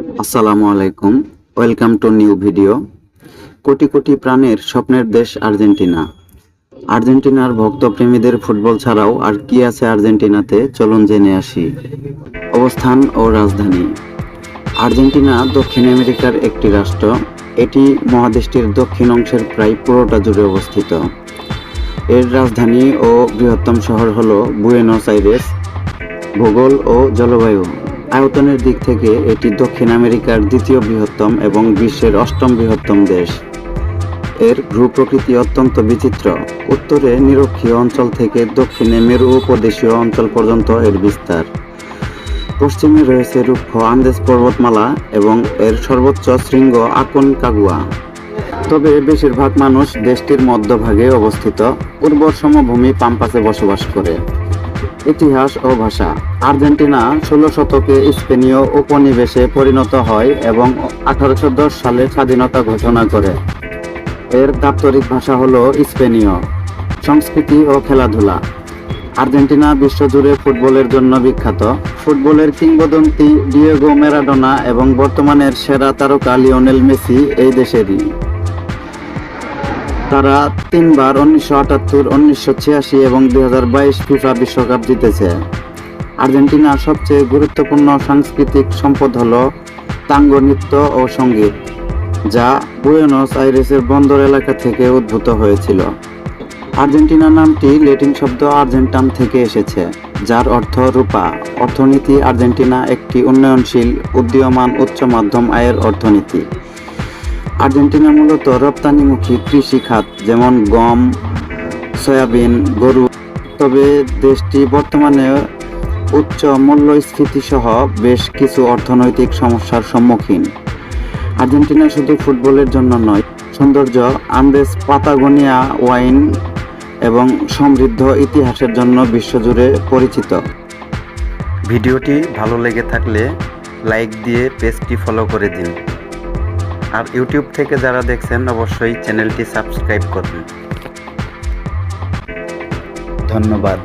আসসালামু আলাইকুম। Welcome to new video crore crore প্রাণের স্বপ্নের দেশ আর্জেন্টিনা। আর্জেন্টিনার ভক্তপ্রেমীদের ফুটবল ছাড়াও আর কি আছে আর্জেন্টিনাতে? চলুন জেনে আসি। অবস্থান ও রাজধানী। আর্জেন্টিনা দক্ষিণ আমেরিকার একটি রাষ্ট্র। এটি মহাদেশটির দক্ষিণ অংশের প্রায় পুরোটা জুড়ে অবস্থিত। এর রাজধানী ও বৃহত্তম শহর হল বুয়েনোস আইরেস। ভূগোল ও জলবায়ু। আয়তনের দিক থেকে এটি দক্ষিণ আমেরিকার দ্বিতীয় বৃহত্তম এবং বিশ্বের অষ্টম বৃহত্তম দেশ। এর ভূপ্রকৃতি অত্যন্ত বিচিত্র। উত্তরে নিরক্ষীয় অঞ্চল থেকে দক্ষিণে মেরু উপদেশীয় অঞ্চল পর্যন্ত এর বিস্তার। পশ্চিমে রয়েছে রুক্ষ আন্দেজ পর্বতমালা এবং এর সর্বোচ্চ শৃঙ্গ আকন কাগুয়া। তবে বেশিরভাগ মানুষ দেশটির মধ্যভাগে অবস্থিত। উর্বর সমভূমি পাম্পাসে বসবাস করে। ইতিহাস ও ভাষা। আর্জেন্টিনা ষোলো শতকে স্পেনীয় উপনিবেশে পরিণত হয় এবং আঠারোশো দশ সালে স্বাধীনতা ঘোষণা করে। এর দাপ্তরিক ভাষা হল স্পেনীয়। সংস্কৃতি ও খেলাধুলা। আর্জেন্টিনা বিশ্বজুড়ে ফুটবলের জন্য বিখ্যাত। ফুটবলের কিংবদন্তি ডিয়েগো ম্যারাডোনা এবং বর্তমানের সেরা তারকা লিওনেল মেসি এই দেশেরই। তারা তিনবার উনিশশো আটাত্তর, উনিশশো ছিয়াশি এবং দুই হাজার বাইশ ফিফা বিশ্বকাপ জিতেছে। আর্জেন্টিনার সবচেয়ে গুরুত্বপূর্ণ সাংস্কৃতিক সম্পদ হল তাঙ্গ নৃত্য ও সংগীত, যা বুয়েনোস আইরেসের বন্দর এলাকা থেকে উদ্ভূত হয়েছিল। আর্জেন্টিনা নামটি ল্যাটিন শব্দ আর্জেন্টাম থেকে এসেছে, যার অর্থ রূপা। অর্থনীতি আর্জেন্টিনা একটি উন্নয়নশীল, উদীয়মান উচ্চ মাধ্যম আয়ের অর্থনীতি। আর্জেন্টিনা মূলত রপ্তানিমুখী কৃষি খাত, যেমন গম, সয়াবিন, গরু। তবে দেশটি বর্তমানে উচ্চ মূল্যস্ফীতি সহ বেশ কিছু অর্থনৈতিক সমস্যার সম্মুখীন। আর্জেন্টিনা শুধু ফুটবলের জন্য নয়, সৌন্দর্য আন্দেস পাতাগোনিয়া ওয়াইন এবং সমৃদ্ধ ইতিহাসের জন্য বিশ্বজুড়ে পরিচিত। ভিডিওটি ভালো লেগে থাকলে লাইক দিয়ে পেজটি ফলো করে দিন। আর ইউটিউব থেকে যারা দেখছেন অবশ্যই চ্যানেলটি সাবস্ক্রাইব করুন। ধন্যবাদ।